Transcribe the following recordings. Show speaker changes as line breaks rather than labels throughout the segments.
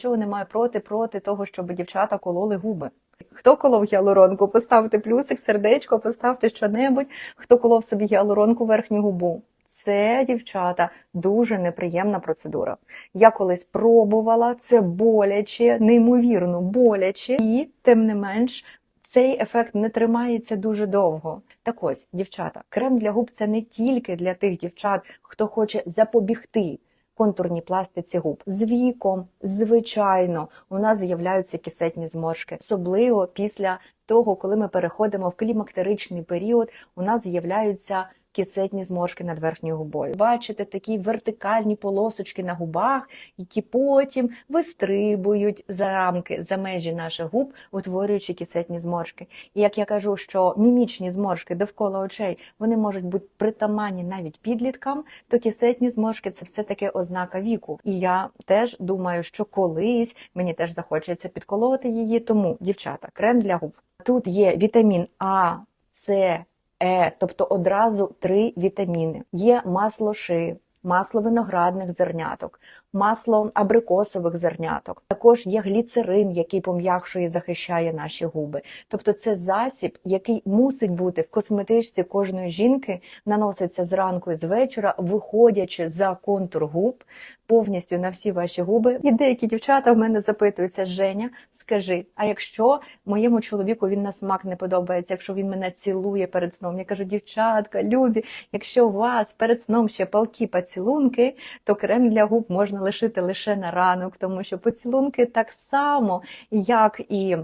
Нічого немає проти проти того, щоб дівчата кололи губи. Хто колов гіалуронку, поставте плюсик, сердечко, поставте що-небудь. Хто колов собі гіалуронку верхню губу. Це, дівчата, дуже неприємна процедура. Я колись пробувала, це боляче, неймовірно боляче, і тим не менш. Цей ефект не тримається дуже довго. Так ось, дівчата, крем для губ це не тільки для тих дівчат, хто хоче запобігти контурній пластиці губ. З віком, звичайно, у нас з'являються кисетні зморшки, особливо після того, коли ми переходимо в клімактеричний період, у нас з'являються кисетні зморшки над верхньою губою. Бачите такі вертикальні полосочки на губах, які потім вистрибують за рамки, за межі наших губ, утворюючи кисетні зморшки. І як я кажу, що мімічні зморшки довкола очей вони можуть бути притаманні навіть підліткам, то кисетні зморшки це все таки ознака віку. І я теж думаю, що колись мені теж захочеться підколоти її. Тому, дівчата, крем для губ. Тут є вітамін А, С, Е, тобто одразу три вітаміни. Є масло ши, масло виноградних зерняток, масло абрикосових зерняток. Також є гліцерин, який пом'якшує і захищає наші губи. Тобто це засіб, який мусить бути в косметичці кожної жінки, наноситься зранку і з вечора, виходячи за контур губ. Повністю на всі ваші губи. І деякі дівчата в мене запитуються: Женя, скажи, а якщо моєму чоловіку він на смак не подобається, якщо він мене цілує перед сном? Я кажу, дівчатка, любі, якщо у вас перед сном ще палки поцілунки, то крем для губ можна лишити лише на ранок, тому що поцілунки так само, як і.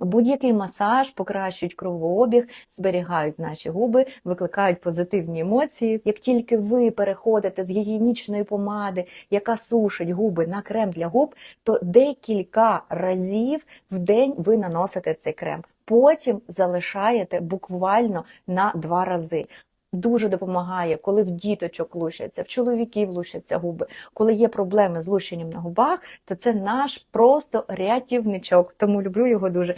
Будь-який масаж покращують кровообіг, зберігають наші губи, викликають позитивні емоції. Як тільки ви переходите з гігієнічної помади, яка сушить губи на крем для губ, то декілька разів в день ви наносите цей крем. Потім залишаєте буквально на два рази. Дуже допомагає, коли в діточок лущаться, в чоловіків лущаться губи. Коли є проблеми з лущенням на губах, то це наш просто рятівничок. Тому люблю його дуже.